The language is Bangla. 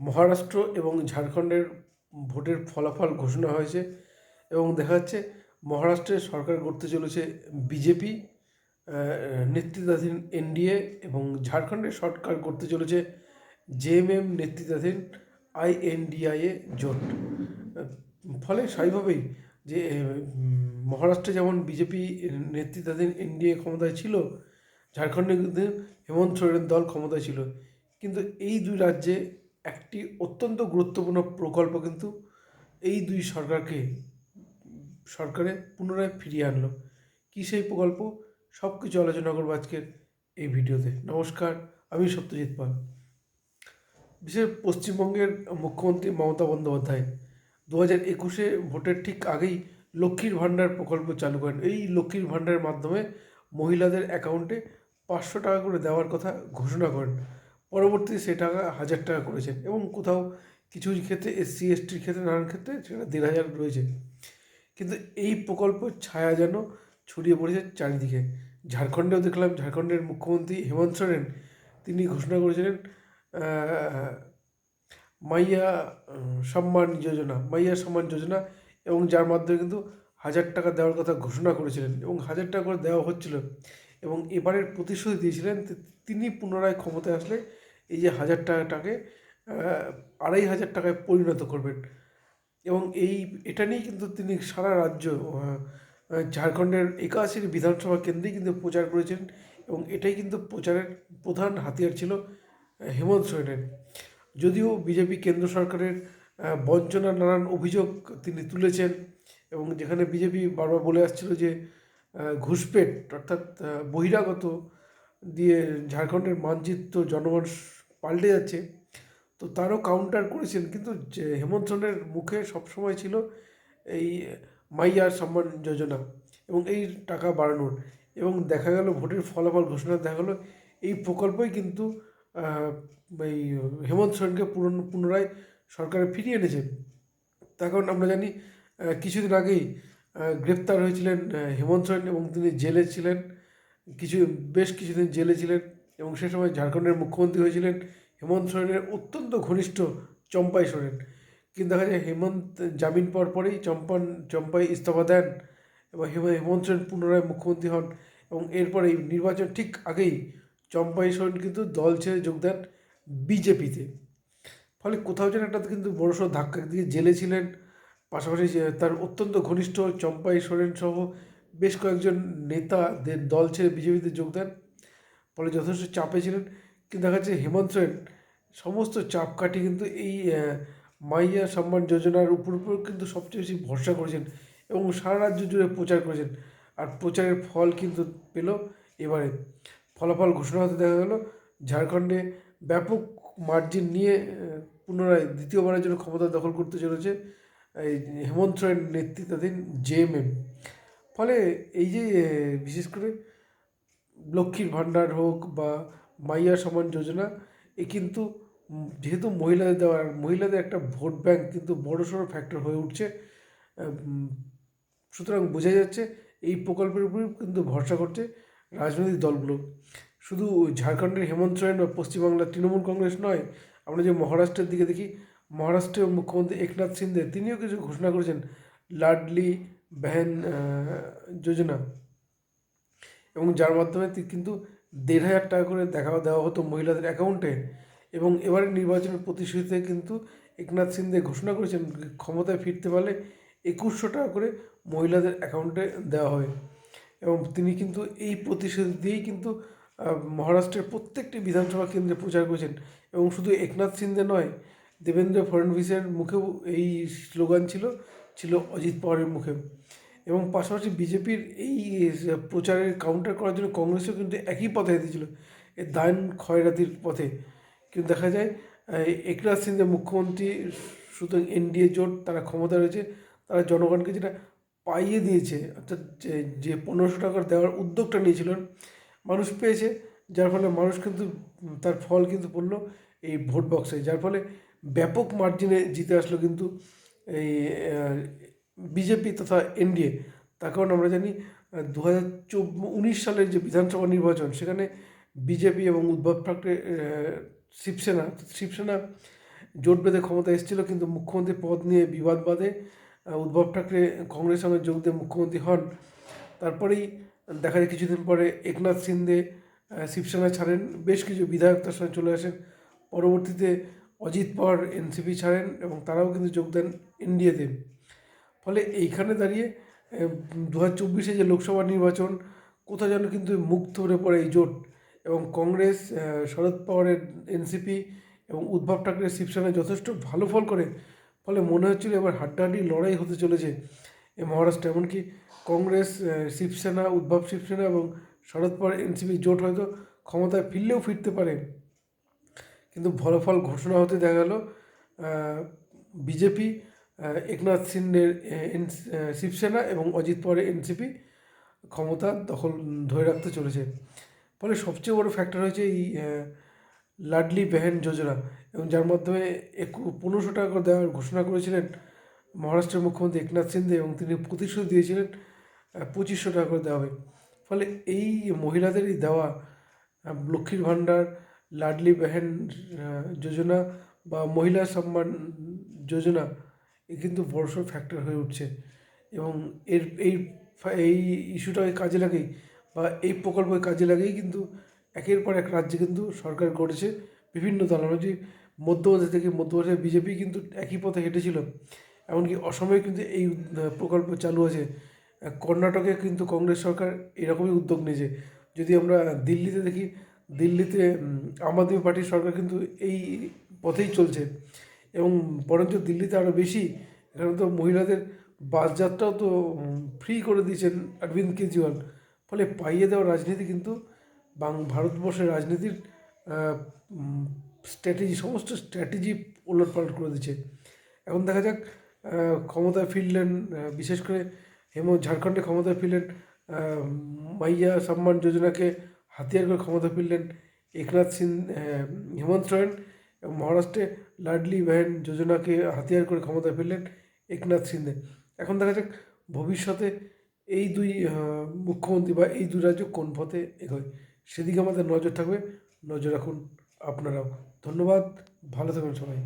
মহারাষ্ট্র এবং ঝাড়খণ্ডের ভোটের ফলাফল ঘোষণা হয়েছে এবং দেখা যাচ্ছে মহারাষ্ট্রে সরকার করতে চলেছে বিজেপি নেতৃত্বাধীন এনডিএ এবং ঝাড়খণ্ডে সরকার করতে চলেছে জেএমএম নেতৃত্বাধীন আইএনডিআইএ জোট। ফলে স্বাভাবিকভাবেই যে মহারাষ্ট্রে যেমন বিজেপি নেতৃত্বাধীন এনডিএ ক্ষমতায় ছিল, ঝাড়খণ্ডে হেমন্ত সোরেনের দল ক্ষমতায় ছিল। কিন্তু এই দুই রাজ্যে একটি অত্যন্ত গুরুত্বপূর্ণ প্রকল্প কিন্তু এই দুই সরকারকে, সরকারে পুনরায় ফিরিয়ে আনলো। কী সেই প্রকল্প? সব কিছু আলোচনা করব আজকের এই ভিডিওতে। নমস্কার, আমি সত্যজিৎ পাল। বিশেষ পশ্চিমবঙ্গের মুখ্যমন্ত্রী মমতা বন্দ্যোপাধ্যায় দু হাজার একুশে ভোটের ঠিক আগেই লক্ষ্মীর ভাণ্ডার প্রকল্প চালু করেন। এই লক্ষ্মীর ভাণ্ডারের মাধ্যমে মহিলাদের অ্যাকাউন্টে পাঁচশো টাকা করে দেওয়ার কথা ঘোষণা করেন। পরবর্তীতে টাকা হাজার টাকা করেছেন এবং কোথাও কিছু ক্ষেত্রে এসসি এসটির ক্ষেত্রে নানান ক্ষেত্রে সেটা দেড় হাজার রয়েছে। কিন্তু এই প্রকল্পের ছায়া যেন ছড়িয়ে পড়েছে চারিদিকে। ঝাড়খণ্ডেও দেখলাম, ঝাড়খণ্ডের মুখ্যমন্ত্রী হেমন্ত সোরেন, তিনি ঘোষণা করেছিলেন মাইয়া সম্মান যোজনা, মাইয়া সম্মান যোজনা এবং যার মাধ্যমে কিন্তু হাজার টাকা দেওয়ার কথা ঘোষণা করেছিলেন এবং হাজার টাকা করে দেওয়া হচ্ছিল এবং এবারের প্রতিশ্রুতি দিয়েছিলেন তিনি পুনরায় ক্ষমতায় আসলে এই যে হাজার টাকাটাকে আড়াই হাজার টাকায় পরিণত করবেন। এবং এই, এটা নিয়েই কিন্তু তিনি সারা রাজ্য ঝাড়খণ্ডের একাশির বিধানসভা কেন্দ্রেই কিন্তু প্রচার করেছেন এবং এটাই কিন্তু প্রচারের প্রধান হাতিয়ার ছিল হেমন্ত সোরেনের। যদিও বিজেপি কেন্দ্র সরকারের বঞ্চনার নানান অভিযোগ তিনি তুলেছেন এবং যেখানে বিজেপি বারবার বলে আসছিল যে ঘুষপেট অর্থাৎ বহিরাগত দিয়ে ঝাড়খণ্ডের মানচিত্র জনগণ পাল্টে যাচ্ছে। তো তারও কাউন্টার করেছেন, কিন্তু যে হেমন্ত সোরেনের মুখে সবসময় ছিল এই মাইয়ার সম্মান যোজনা এবং এই টাকা বাড়ানোর। এবং দেখা গেল ভোটের ফলাফল ঘোষণা, দেখা গেলো এই প্রকল্পই কিন্তু এই হেমন্ত সোরেনকে পুরন, পুনরায় সরকারে ফিরিয়ে এনেছে। তার কারণ আমরা জানি কিছুদিন আগেই গ্রেপ্তার হয়েছিলেন হেমন্ত সোরেন এবং তিনি জেলে ছিলেন। কিছু, বেশ কিছুদিন জেলে ছিলেন এবং সে সময় ঝাড়খণ্ডের মুখ্যমন্ত্রী হয়েছিলেন। হেমন্ত সোরেনের অত্যন্ত ঘনিষ্ঠ চম্পাই সোরেন। কিন্তু দেখা যায় হেমন্ত, জামিন পাওয়ার পরেই চম্পান, চম্পাই ইস্তফা দেন এবং হেম- হেমন্ত সোরেন পুনরায় মুখ্যমন্ত্রী হন এবং এরপরে এই নির্বাচন ঠিক আগেই চম্পাই সোরেন কিন্তু দল ছেড়ে যোগ দেন বিজেপিতে। ফলে কোথাও যেন একটা কিন্তু বড়সড় ধাক্কা দিয়ে জেলে ছিলেন। পাশাপাশি তার অত্যন্ত ঘনিষ্ঠ চম্পাই সোরেন সহ বেশ কয়েকজন নেতাদের দল ছেড়ে বিজেপিতে যোগ দেন, ফলে যথেষ্ট চাপে ছিলেন। কিন্তু দেখা যাচ্ছে হেমন্ত সোরেন সমস্ত চাপ কাটিয়ে কিন্তু এই মাইয়া সম্মান যোজনার উপর উপর কিন্তু সবচেয়ে বেশি ভরসা করেছেন এবং সারা রাজ্য জুড়ে প্রচার করেছেন। আর প্রচারের ফল কিন্তু পেল এবারে। ফলাফল ঘোষণা হতে দেখা গেল, ঝাড়খণ্ডে ব্যাপক মার্জিন নিয়ে পুনরায় দ্বিতীয়বারের জন্য ক্ষমতা দখল করতে চলেছে, এই হেমন্ত সোরেন নেতৃত্বাধীন জেএমএম ফলে এই যে বিশেষ করে লক্ষ্মীর ভাণ্ডার হোক বা মাইয়া সমান যোজনা, এ কিন্তু যেহেতু মহিলাদের দেওয়ার মহিলাদের একটা ভোট ব্যাংক কিন্তু বড়সড় ফ্যাক্টর হয়ে উঠছে সুতরাং বোঝা যাচ্ছে এই প্রকল্পের উপরে কিন্তু ভরসা করছে রাজনৈতিক দলগুলো। শুধু ঝাড়খণ্ডের হেমন্ত সোরেন বা পশ্চিমবাংলার তৃণমূল কংগ্রেস নয়, আমরা যে মহারাষ্ট্রের দিকে দেখি, মহারাষ্ট্রের মুখ্যমন্ত্রী একনাথ সিন্ধে, তিনিও কিছু ঘোষণা করেছেন, লাডলি আহ, যোজনা। এবং যার মাধ্যমে কিন্তু দেড় হাজার টাকা করে দেখা দেওয়া হতো মহিলাদের অ্যাকাউন্টে। এবং এবারের নির্বাচনের প্রতিশ্রুতিতে কিন্তু একনাথ সিন্ধে ঘোষণা করেছেন ক্ষমতায় ফিরতে পারলে একুশশো টাকা করে মহিলাদের অ্যাকাউন্টে দেওয়া হবে এবং তিনি কিন্তু এই প্রতিশ্রুতি দিয়েই কিন্তু মহারাষ্ট্রের প্রত্যেকটি বিধানসভা কেন্দ্রে প্রচার করেছেন। এবং শুধু একনাথ সিন্ধে নয় দেবেন্দ্র ফডণবীসের মুখেও এই স্লোগান ছিল ছিল অজিত পাওয়ারের মুখে। এবং পাশাপাশি বিজেপির এই প্রচারের কাউন্টার করার জন্য কংগ্রেসও কিন্তু একই পথে হেঁটেছিল এই দান ক্ষয়রাতির পথে। কিন্তু দেখা যায় এই একনাথ সিন্ধে মুখ্যমন্ত্রী, সুতরাং এনডিএ জোট, তারা ক্ষমতা রয়েছে, তারা জনগণকে যেটা পাইয়ে দিয়েছে, অর্থাৎ যে যে পনেরোশো টাকা দেওয়ার উদ্যোগটা নিয়েছিলেন মানুষ পেয়েছে, যার ফলে মানুষ কিন্তু, তার ফল কিন্তু পড়ল এই ভোট বক্সে যার ফলে ব্যাপক মার্জিনে জিতে আসলো কিন্তু এই বিজেপি তথা এনডিএ তার কারণ আমরা জানি দু হাজার উনিশ সালের যে বিধানসভা নির্বাচন, সেখানে বিজেপি এবং উদ্ভব ঠাকরে শিবসেনা শিবসেনা জোট বেঁধে ক্ষমতা এসেছিল, কিন্তু মুখ্যমন্ত্রী পদ নিয়ে বিবাদ বাদে উদ্ভব ঠাকরে কংগ্রেস সঙ্গে যোগ দিয়ে মুখ্যমন্ত্রী হন। তারপরেই দেখা যায় কিছুদিন পরে একনাথ সিন্দে শিবসেনা ছাড়েন, বেশ কিছু বিধায়ক তার সঙ্গে চলে আসেন। পরবর্তীতে অজিত পাওয়ার, এনসিপি ছাড়েন এবং তারাও কিন্তু যোগ দেন এনডিএতে ফলে এইখানে দাঁড়িয়ে দু হাজার চব্বিশে যে লোকসভা নির্বাচন কোথাও যেন কিন্তু মুখ ধরে পড়ে এই জোট এবং কংগ্রেস শরদ পাওয়ারের এনসিপি এবং উদ্ভব ঠাকরে শিবসেনায় যথেষ্ট ভালো ফল করে। ফলে মনে হচ্ছিল এবার হাড্ডাহাড্ডি লড়াই হতে চলেছে এ মহারাষ্ট্র। এমনকি কংগ্রেস শিবসেনা উদ্ভব শিবসেনা এবং শরদ পাওয়ার এনসিপি জোট হয়তো ক্ষমতায় ফিরলেও ফিরতে পারে। কিন্তু ফলাফল ঘোষণা হতে দেখা গেল বিজেপি একনাথ সিন্ডের শিবসেনা এবং অজিত পাওয়ারের এনসিপি ক্ষমতা দখল ধরে রাখতে চলেছে। ফলে সবচেয়ে বড় ফ্যাক্টর হয়েছে এই লাডলি বেহেন যোজনা এবং যার মাধ্যমে একু, পনেরোশো টাকা করে দেওয়ার ঘোষণা করেছিলেন মহারাষ্ট্রের মুখ্যমন্ত্রী একনাথ সিন্দে এবং তিনি প্রতিশ্রুতি দিয়েছিলেন পঁচিশশো টাকা করে দেওয়া হবে। ফলে এই মহিলাদেরই দেওয়া লক্ষ্মীর ভাণ্ডার লাডলি বেহেন যোজনা বা মহিলা সম্মান যোজনা, এ কিন্তু বড়সড় ফ্যাক্টর হয়ে উঠছে। এবং এর, এই এই ইস্যুটাকে কাজে লাগেই বা এই প্রকল্পকে কাজে লাগেই কিন্তু একের পর এক রাজ্যে কিন্তু সরকার গড়েছে বিভিন্ন দল। আমরা যদি মধ্যপ্রদেশ থেকে মধ্যপ্রদেশের বিজেপি কিন্তু একই পথে হেঁটেছিল। এমনকি অসমে কিন্তু এই প্রকল্প চালু আছে। কর্ণাটকে কিন্তু কংগ্রেস সরকার এরকমই উদ্যোগ নিয়েছে। যদি আমরা দিল্লিতে দেখি দিল্লিতে আম আদমি পার্টির সরকার কিন্তু এই পথেই চলছে। এবং বরঞ্চ দিল্লিতে আরও বেশি, এখানে তো মহিলাদের বাস যাত্রাও তো ফ্রি করে দিয়েছেন অরবিন্দ কেজরিওয়াল। ফলে পাইয়ে দেওয়া রাজনীতি কিন্তু বাং, ভারতবর্ষের রাজনীতির স্ট্র্যাটেজি সমস্ত স্ট্র্যাটেজি ওলটপালট করে দিচ্ছে। এখন দেখা যাক ক্ষমতায় ফিরলেন বিশেষ করে হেম ঝাড়খণ্ডে ক্ষমতায় ফিরলেন মাইয়া সম্মান যোজনাকে হাতিয়ার করে ক্ষমতা ফিরলেন একনাথ সিং হেমন্ত সোরেন এবং মহারাষ্ট্রে লাডলি বেহেন যোজনাকে হাতিয়ার করে ক্ষমতা ফিরলেন একনাথ সিন্ধে এখন দেখা যাক ভবিষ্যতে এই দুই মুখ্যমন্ত্রী বা এই দুই রাজ্য কোন পথে এগোয়। সেদিকে আমাদের নজর থাকবে। নজর রাখুন আপনারাও। ধন্যবাদ। ভালো থাকুন সবাই।